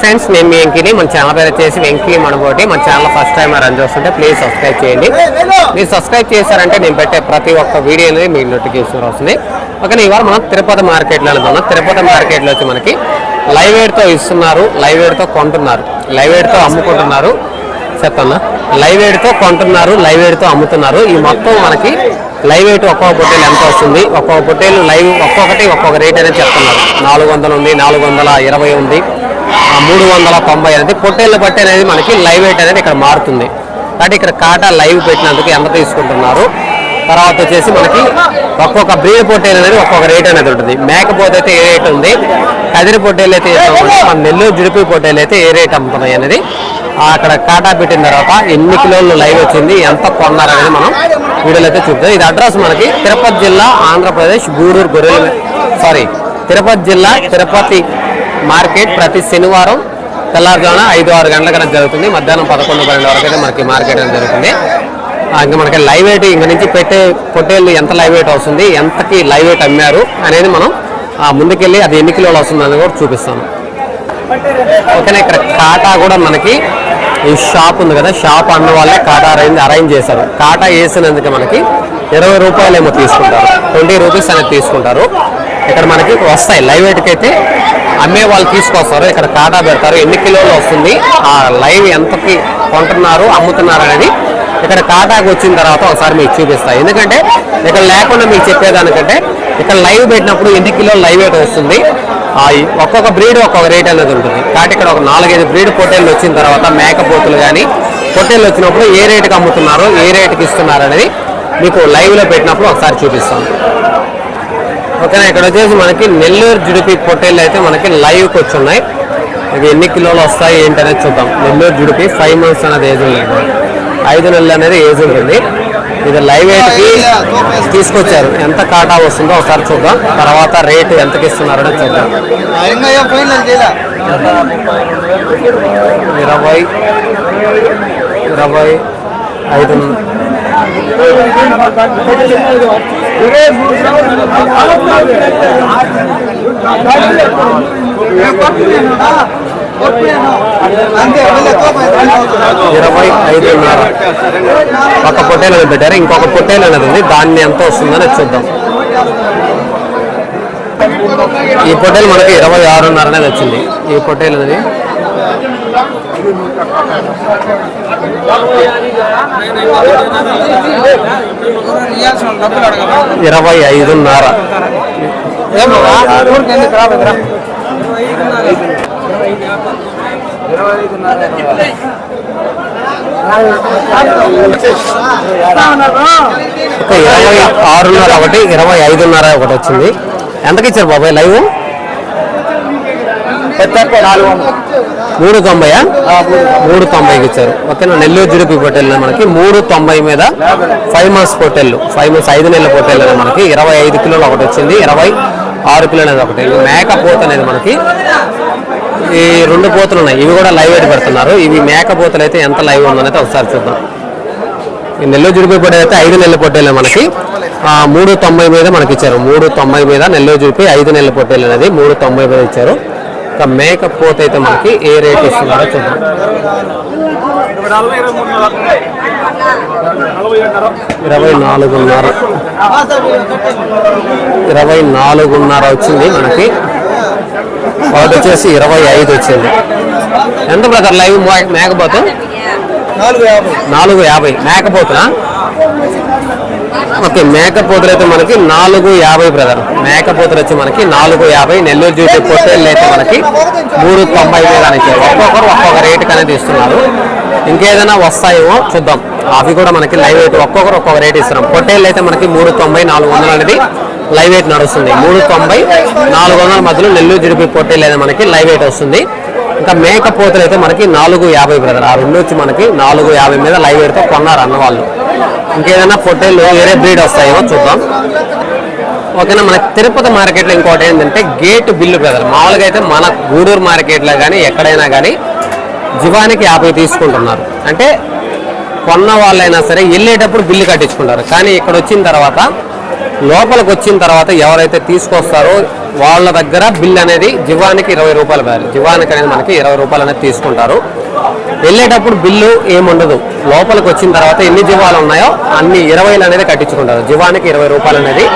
Friends నేను మీ వెంకీని మన channel పేరు వచ్చేసి వెంకీ మనబోటి మన ఛానల్ ఫస్ట్ టైం రన్ చూస్తుంటే ప్లీజ్ సబ్స్క్రైబ్ చేయండి. మీరు సబ్స్క్రైబ్ చేశారంటే నేను పెట్టే ప్రతి ఒక్క వీడియో అనేది మీకు నోటిఫికేషన్ వస్తుంది. ఓకే ఇవాళ మనం తిరుపతి మార్కెట్లో వెళ్తున్నాం తిరుపతి మార్కెట్లో వచ్చి మనకి లైవ్తో ఇస్తున్నారు లైవ్తో కొంటున్నారు లైవ్తో అమ్ముకుంటున్నారు. చెప్తాను లైవ్తో కొంటున్నారు లైవ్తో అమ్ముతున్నారు. ఈ మొత్తం మనకి లైవ్ వెయిట్ ఒక్కొక్క పొట్టేలు ఎంత వస్తుంది? ఒక్కొక్క పొట్టేలు లైవ్ ఒక్కొక్కటి ఒక్కొక్క రేట్ అనేది చెప్తున్నారు. నాలుగు వందలు ఉంది నాలుగు వందల ఇరవై ఉంది. మూడు వందల తొంభై అనేది పొట్టేళ్ళు బట్టి అనేది మనకి లైవ్ వెయిట్ అనేది ఇక్కడ మారుతుంది. కాబట్టి ఇక్కడ కాటా లైవ్ పెట్టినందుకు ఎంత తీసుకుంటున్నారు? తర్వాత వచ్చేసి మనకి ఒక్కొక్క బ్రీడ్ పొట్టేలు అనేది ఒక్కొక్క రేట్ అనేది ఉంటుంది. మేకపోతే అయితే ఏ రేట్ ఉంది? కదిరి పొట్టేలు అయితే మన నెల్లూరు జుడిపి పొట్టేలు అయితే ఏ రేట్ అమ్ముతున్నాయి అనేది. అక్కడ కాటా పెట్టిన తర్వాత ఎన్ని కిలోలు లైవ్ వచ్చింది ఎంత కొన్నారు అనేది మనం వీడియోలో అయితే చూపుతాం ఇది అడ్రస్ మనకి తిరుపతి జిల్లా ఆంధ్రప్రదేశ్ గూడూరు గొర్రెల సారీ తిరుపతి జిల్లా తిరుపతి మార్కెట్ ప్రతి శనివారం తెల్లారుజామున ఐదు ఆరు గంటల కన్నా జరుగుతుంది. మధ్యాహ్నం పదకొండు పన్నెండు వరకు అయితే మనకి మార్కెట్ అనేది జరుగుతుంది. ఇంకా మనకి లైవ్ వెయిట్ ఇంక నుంచి పెట్టే పొట్టేళ్ళు ఎంత లైవ్ వెయిట్ వస్తుంది ఎంతకి లైవ్ వెయిట్ అమ్మారు అనేది మనం ఆ, ముందుకెళ్ళి అది ఎన్ని కిలోలు వస్తుంది అనేది కూడా చూపిస్తాను. ఓకేనా ఇక్కడ కాటా కూడా మనకి ఈ షాప్ ఉంది కదా షాప్ అన్న వాళ్ళే కాటా అరేంజ్ అరేంజ్ చేశారు. కాటా వేసినందుకు మనకి ఇరవై రూపాయలు ఏమో తీసుకుంటారు. ట్వంటీ రూపీస్ అనేది తీసుకుంటారు. ఇక్కడ మనకి వస్తాయి. లైవ్ వెయిట్కి అయితే అమ్మే వాళ్ళు తీసుకొస్తారు ఇక్కడ కాటా పెడతారు. ఎన్ని కిలోలు వస్తుంది? ఆ లైవ్ ఎంతకి కొంటున్నారు అమ్ముతున్నారు అనేది ఇక్కడ కాటాకు వచ్చిన తర్వాత ఒకసారి మీకు చూపిస్తాను ఎందుకంటే ఇక్కడ లేకుండా మీకు చెప్పేదానికంటే ఇక్కడ లైవ్ పెట్టినప్పుడు ఎన్ని కిలోలు లైవ్ వెయిట్ వస్తుంది? ఆ ఒక్కొక్క బ్రీడ్ ఒక్కొక్క రేట్ అనేది ఉంటుంది. కాబట్టి ఇక్కడ ఒక నాలుగైదు బ్రీడ్ పొట్టేళ్ళు వచ్చిన తర్వాత మేకపోతులు కానీ పొట్టేళ్ళు వచ్చినప్పుడు ఏ రేటుకి అమ్ముతున్నారు ఏ రేటుకి ఇస్తున్నారు అనేది మీకు లైవ్లో పెట్టినప్పుడు ఒకసారి చూపిస్తాను. ఓకేనా ఇక్కడ వచ్చేసి మనకి నెల్లూరు జుడిపి పొట్టేళ్ళు అయితే మనకి లైవ్కి వచ్చి ఉన్నాయి ఇవి ఎన్ని కిలోలు వస్తాయి ఏంటి అనేది చూద్దాం. నెల్లూరు జుడిపి ఫైవ్ మంత్స్ అనేది ఏజ్ లేదు ఐదు నెలలు అనేది ఏజ్ ఉంటుంది. ఇది లైవ్కి తీసుకొచ్చారు. ఎంత కాటా వస్తుందో ఒకసారి చూద్దాం. తర్వాత రేటు ఎంతకి ఇస్తున్నారో అనేది చూద్దాం. ఇరవై ఇరవై ఐదు ఇరవై ఐదున్నర. ఒక పొట్టేలు అనేది పెట్టారు ఇంకొక పొట్టేలు అనేది ఉంది దాన్ని ఎంత వస్తుందని చూద్దాం. ఈ పొట్టేలు మనకి ఇరవై ఆరున్నర అనేది వచ్చింది ఈ పొట్టేలు అనేది ఇరవై ఐదున్నర. ఒక ఇరవై ఆరున్నర ఒకటి ఇరవై ఐదున్నర ఒకటి వచ్చింది. ఎంతకి ఇచ్చారు బాబాయ్? లైవ్? మూడు తొంభైయా? మూడు తొంభైకి ఇచ్చారు. ఓకేనా? నెల్లూరు జుడిపి పొట్టేళ్ళు మనకి మూడు తొంభై మీద ఫైవ్ మంత్స్ పొట్టేళ్ళు ఫైవ్ మంత్స్ ఐదు నెలల పొట్టేళ్ళు అనేది మనకి ఇరవై ఐదు కిలోలు ఒకటి వచ్చింది. ఇరవై ఆరు కిలోలు అనేది ఒకటి. మేక పోత అనేది మనకి ఈ రెండు పోతలు ఉన్నాయి. ఇవి కూడా లైవ్ వెయిట్ పెడుతున్నారు. ఇవి మేక పోతలు అయితే ఎంత లైవ్ ఉందనైతే ఒకసారి చూద్దాం. ఈ నెల్లూరు జుడిపి పొట్టేలు అయితే ఐదు నెలల పొట్టేలు మనకి మూడు తొంభై మీద మనకి ఇచ్చారు. మూడు తొంభై మీద నెల్లూరు జుడిపి ఐదు నెలల పొట్టేలు అనేది మూడు తొంభై మీద ఇచ్చారు. ఇక మేక పోత అయితే మనకి ఏ రేట్ ఇస్తున్నారో చూద్దాం. ఇరవై నాలుగున్నర. ఇరవై నాలుగున్నర వచ్చింది మనకి. ఒకటి వచ్చేసి ఇరవై ఐదు వచ్చింది. ఎంత బ్రదర్ లైవ్ మేకపోతు? నాలుగు యాభై. నాలుగు యాభై. మేకపోతునా? ఓకే మేకపోతులు అయితే మనకి నాలుగు యాభై బ్రదర్. మేకపోతులు వచ్చి మనకి నాలుగు యాభై నెల్లూరు జ్యూటీ పొట్టేళ్ళు అయితే మనకి మూడు తొంభై మీద అనేది ఒక్కొక్కరు ఒక్కొక్క రేటుకి అనేది ఇస్తున్నారు ఇంకేదైనా వస్తాయేమో చూద్దాం. అవి కూడా మనకి లైవ్ వెయిట్ ఒక్కొక్కరు ఒక్కొక్క రేట్ ఇస్తున్నాం. పొట్టేళ్ళు అయితే మనకి మూడు తొంభై నాలుగు వందలు అనేది లైవ్ వెయిట్ నడుస్తుంది. మూడు తొంభై నాలుగు వందల మధ్యలో నెల్లూరు జిడిపి పొట్టేళ్ళు అయితే మనకి లైవ్ వెయిట్ వస్తుంది. ఇంకా మేకపోతులు అయితే మనకి నాలుగు యాభై బ్రదర్. ఆ రెండు వచ్చి మనకి నాలుగు యాభై మీద లైవ్ వెయిట్తో కొన్నారు అన్న వాళ్ళు. ఇంకేదైనా పొట్టేళ్ళు వేరే బ్రీడ్ వస్తాయేమో చూద్దాం. ఓకేనా మన తిరుపతి మార్కెట్లో ఇంకోటి ఏంటంటే గేట్ బిల్లు బ్రదర్. మామూలుగా అయితే మన గూడూరు మార్కెట్లో కానీ ఎక్కడైనా కానీ జీవానికి యాభై తీసుకుంటున్నారు. అంటే కొన్న వాళ్ళైనా సరే వెళ్ళేటప్పుడు బిల్లు కట్టించుకుంటారు. కానీ ఇక్కడ వచ్చిన తర్వాత లోపలికి వచ్చిన తర్వాత ఎవరైతే తీసుకొస్తారో వాళ్ళ దగ్గర బిల్ అనేది జివానికి ఇరవై రూపాయలు వేయాలి జివానికి అనేది మనకి ఇరవై రూపాయలు అనేది తీసుకుంటారు. వెళ్ళేటప్పుడు బిల్లు ఏముండదు. లోపలికి వచ్చిన తర్వాత ఎన్ని జీవాలు ఉన్నాయో అన్ని ఇరవైలు అనేది కట్టించుకుంటారు. జీవానికి ఇరవై రూపాయలు అనేది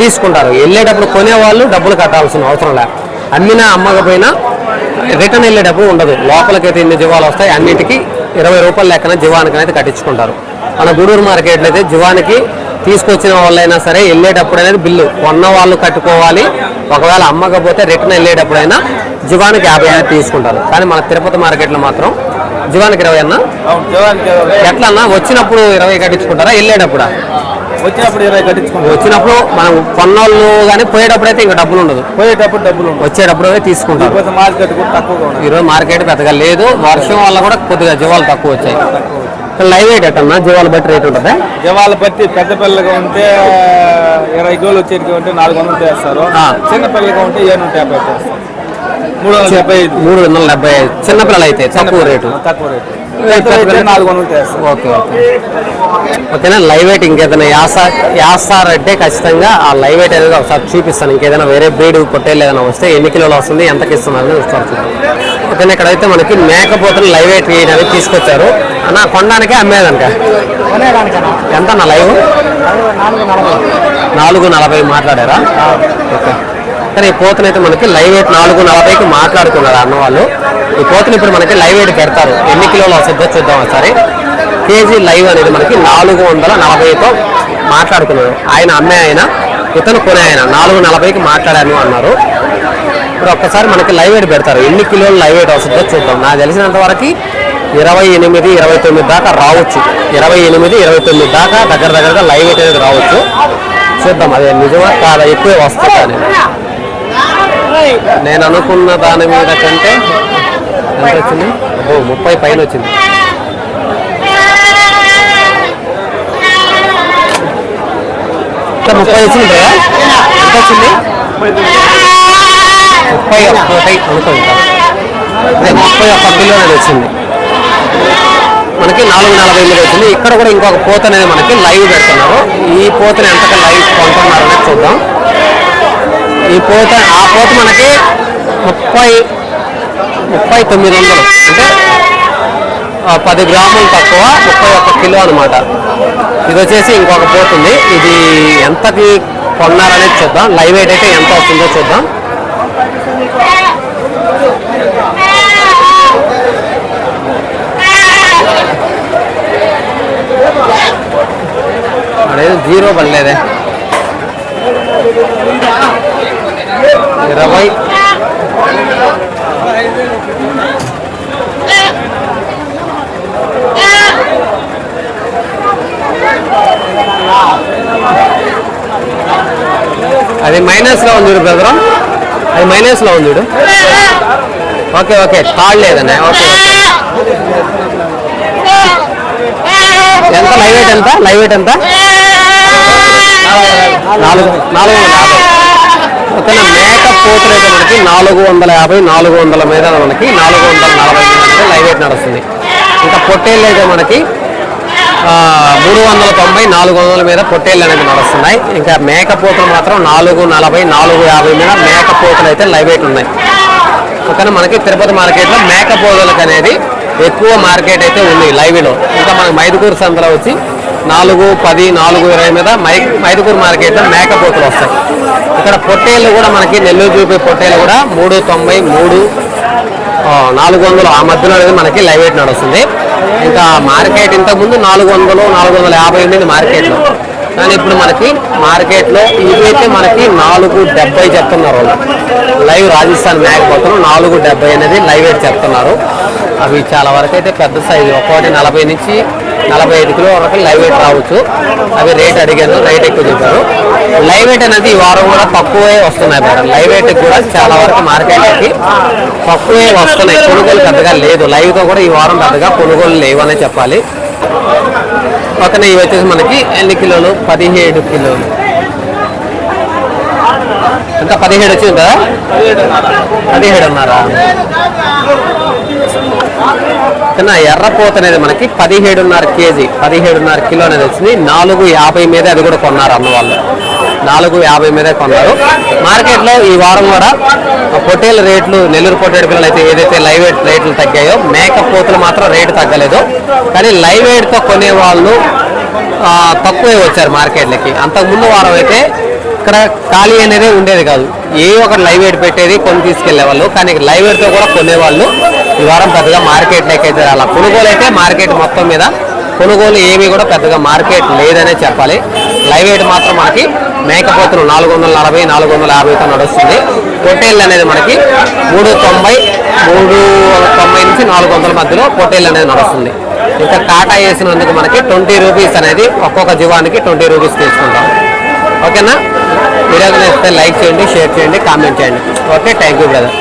తీసుకుంటారు. వెళ్ళేటప్పుడు కొనేవాళ్ళు డబ్బులు కట్టాల్సిన అవసరం లే. అమ్మినా అమ్మకపోయినా రిటర్న్ వెళ్ళేటప్పుడు ఉండదు. లోపలికైతే ఎన్ని జీవాలు వస్తాయి అన్నిటికీ ఇరవై రూపాయల లెక్కన జీవానికి అనేది కట్టించుకుంటారు. మన గూడూరు మార్కెట్లో అయితే జీవానికి తీసుకొచ్చిన వాళ్ళైనా సరే వెళ్ళేటప్పుడు అనేది బిల్లు. కొన్న వాళ్ళు కట్టుకోవాలి ఒకవేళ అమ్మకపోతే రిటర్న్ వెళ్ళేటప్పుడైనా జీవానికి యాభై అనేది తీసుకుంటారు. కానీ మన తిరుపతి మార్కెట్లో మాత్రం జీవానికి ఇరవై అన్న. ఎట్లా అన్న వచ్చినప్పుడు ఇరవై కట్టించుకుంటారా? వెళ్ళేటప్పుడా? వచ్చినప్పుడు ఇరవై కట్టించుకుంటాం. వచ్చినప్పుడు మనం కొన్నోళ్ళు కానీ పోయేటప్పుడు అయితే ఇంకా డబ్బులు ఉండదు. పోయేటప్పుడు డబ్బులు వచ్చేటప్పుడు అయితే తీసుకుంటారు. మార్కెట్ కూడా తక్కువగా ఉంటుంది ఈరోజు మార్కెట్ పెద్దగా లేదు. వర్షం వల్ల కూడా కొద్దిగా జీవాలు తక్కువ వచ్చాయి. లైవ్ వెయిట్ ఎట్టన్నా జీవాలు బట్టి రేట్ ఉంటుందా? జవాల బట్టి పెద్ద పిల్లగా ఉంటే ఇరవై కిలోలు వచ్చేటికి ఉంటే నాలుగు వందలు చేస్తారు. చిన్న పిల్లగా ఉంటే ఏడు నూట యాభై చేస్తారు. మూడు వందల డెబ్బై ఐదు. మూడు వందల డెబ్బై ఐదు. చిన్నపిల్లలు అయితే తక్కువ రేటు. తక్కువ రేటు. ఓకేనా? లైవ్ వెయిట్ ఇంకేదైనా యాస యాస్తారంటే ఖచ్చితంగా ఆ లైవ్ వెయిట్ అనేది ఒకసారి చూపిస్తాను. ఇంకేదైనా వేరే బ్రీడ్ పొట్టేలు ఏదైనా వస్తే ఎన్ని కిలోలు వస్తుంది ఎంతకి ఇస్తున్నారు చూద్దాం. ఓకేనా? ఇక్కడైతే మనకి మేకపోతులు లైవ్ వెయిట్ అనేది తీసుకొచ్చారు. అన్న కొనడానికే అమ్మేదనక ఎంత అన్న లైవ్? నాలుగు నలభై మాట్లాడారా? ఓకే. కానీ ఈ పోతుని అయితే మనకి లైవ్ వెయిట్ నాలుగు నలభైకి మాట్లాడుకున్నారు అన్న వాళ్ళు? ఈ పోతుని ఇప్పుడు మనకి లైవ్ వెయిట్ పెడతారు. ఎన్ని కిలోలు వస్తుందో చూద్దాం ఒకసారి. కేజీ లైవ్ అనేది మనకి నాలుగు వందల నలభైతో మాట్లాడుకున్నారు ఆయన అమ్మే ఆయన ఇతను కొనే ఆయన. నాలుగు నలభైకి మాట్లాడాను అన్నారు. ఇప్పుడు ఒక్కసారి మనకి లైవ్ వెయిట్ పెడతారు. ఎన్ని కిలోలు లైవ్ వెయిట్ వస్తుందో చూద్దాం. నాకు తెలిసినంత వరకు ఇరవై ఎనిమిది ఇరవై తొమ్మిది దాకా రావచ్చు. ఇరవై ఎనిమిది ఇరవై తొమ్మిది దాకా దగ్గర దగ్గరగా లైవ్ అయితే రావచ్చు. చూద్దాం అదే నిజమా కాదా? ఎక్కువే వస్తుందా నేను అనుకున్న దాని మీద కంటే ఎంత వచ్చింది ఓ ముప్పై పైన వచ్చింది ముప్పై వచ్చింది ఎంత వచ్చింది ముప్పై ఒక్కటి అనుకో ఇంకా. ముప్పై ఒక్క కిలో వచ్చింది. మనకి నాలుగు నలభై ఎనిమిది వచ్చింది. ఇక్కడ కూడా ఇంకొక పోత అనేది మనకి లైవ్ పెడుతున్నారు. ఈ పోతని ఎంతగా లైవ్ కొంటున్నారు అనేది చూద్దాం. ఈ పోత ఆ పోత మనకి ముప్పై ముప్పై తొమ్మిది వందలు. అంటే పది గ్రాములు తక్కువ ముప్పై ఒక్క కిలో అనమాట ఇది వచ్చేసి ఇంకొక పోతుంది ఇది ఎంతకి కొన్నారనేది చూద్దాం. లైవ్ వెయిట్ అయితే ఎంత వస్తుందో చూద్దాం. అదేదో జీరో పడలేదే ఇరవై అది మైనస్లో ఉంది చూడు బ్రదర్ అది మైనస్లో ఉంది చూడు ఓకే ఓకే కాల్ లేదన్న ఓకే ఎంత లైవ్ వెయిట్ ఎంత లైవ్ వెయిట్ ఎంత నాలుగు నాలుగు వందల యాభై. ఓకేనా మేకప్ పోతులు అయితే మనకి నాలుగు వందల యాభై నాలుగు వందల మీద మనకి నాలుగు వందల నలభై మీద లైవ్ ఎయిట్ నడుస్తుంది. ఇంకా పొట్టేళ్ళు అయితే మనకి మూడు వందల తొంభై నాలుగు వందల మీద పొట్టేళ్ళు అనేది నడుస్తున్నాయి. ఇంకా మేకపోతులు మాత్రం నాలుగు నలభై నాలుగు యాభై మీద మేకపోతులు అయితే లైవ్ ఎయిట్ ఉన్నాయి. ఓకేనా మనకి తిరుపతి మార్కెట్లో మేకపోతులకు అనేది ఎక్కువ మార్కెట్ అయితే ఉంది లైవ్లో. ఇంకా మనకి మైదుకూరు సంతలో వచ్చి నాలుగు పది నాలుగు ఇరవై మీద మై మైదుకూరు మార్కెట్లో మేకపోతులు వస్తాయి. ఇక్కడ పొట్టేళ్ళు కూడా మనకి నెల్లూరు చూపే పొట్టేళ్ళు కూడా మూడు తొంభై మూడు నాలుగు వందలు. ఆ మధ్యలో అనేది మనకి లైవ్ ఎయిట్ నడుస్తుంది. ఇంకా మార్కెట్ ఇంతకుముందు నాలుగు వందలు నాలుగు వందల యాభై ఉండేది మార్కెట్లో. కానీ ఇప్పుడు మనకి మార్కెట్లో ఇవైతే మనకి నాలుగు డెబ్బై చెప్తున్నారు లైవ్ రాజస్థాన్ మేకపోతున్నాం నాలుగు డెబ్బై అనేది లైవ్ ఎయిట్ చెప్తున్నారు. అవి చాలా వరకు అయితే పెద్ద సైజు. ఒకటి నలభై నుంచి నలభై ఐదు కిలో వరకు లైవ్ వెయిట్ రావచ్చు. అవి రేట్ అడిగాను రేట్ ఎక్కువ చెప్పారు లైవ్ వెయిట్ అనేది ఈ వారం కూడా తక్కువే వస్తున్నాయి మేడం. లైవ్ వెయిట్ కూడా చాలా వరకు మార్కెట్కి తక్కువే వస్తున్నాయి. కొనుగోలు పెద్దగా లేదు. లైవ్తో కూడా ఈ వారం పెద్దగా కొనుగోలు లేవని చెప్పాలి. పక్కన ఇవి వచ్చేసి మనకి ఎన్ని కిలోలు? పదిహేడు కిలోలు. ఇంకా పదిహేడు వచ్చింది? కదా పదిహేడున్నరా. కన్నా ఎర్రపోత అనేది మనకి పదిహేడున్నర కేజీ పదిహేడున్నర కిలో అనేది వచ్చింది. నాలుగు యాభై మీద అది కూడా కొన్నారు అన్న వాళ్ళు నాలుగు యాభై మీదే కొన్నారు. మార్కెట్లో ఈ వారం కూడా పొట్టేల రేట్లు నెల్లూరు పొట్టేడు పిల్లలు అయితే ఏదైతే లైవ్ వెయిట్ రేట్లు తగ్గాయో మేకప్ పోతులు మాత్రం రేటు తగ్గలేదు. కానీ లైవ్ వెయిట్తో కొనే వాళ్ళు తక్కువే వచ్చారు మార్కెట్లకి. అంతకుముందు వారం అయితే ఇక్కడ ఖాళీ అనేది ఉండేది కాదు. ఏ ఒక లైవ్ వెయిట్ పెట్టేది కొని తీసుకెళ్ళే వాళ్ళు. కానీ లైవ్ వెయిట్తో కూడా కొనేవాళ్ళు. ఈ వారం పెద్దగా మార్కెట్ అయితే అలా కొనుగోలు అయితే మార్కెట్ మొత్తం మీద కొనుగోలు ఏమీ కూడా పెద్దగా మార్కెట్ లేదనే చెప్పాలి. లైవ్ వెయిట్ మాత్రం మనకి మేకపోతులు నాలుగు వందల నలభై నాలుగు వందల యాభైతో నడుస్తుంది. పొట్టేళ్ళు అనేది మనకి మూడు తొంభై మూడు తొంభై నుంచి నాలుగు వందల మధ్యలో పొట్టేళ్ళు అనేది నడుస్తుంది. ఇంకా టాటా వేసినందుకు మనకి ట్వంటీ రూపీస్ అనేది ఒక్కొక్క జీవానికి ట్వంటీ రూపీస్ తీసుకుంటాం. ఓకేనా? వీడియోకి నచ్చితే లైక్ చేయండి షేర్ చేయండి కామెంట్ చేయండి. Okay thank you brother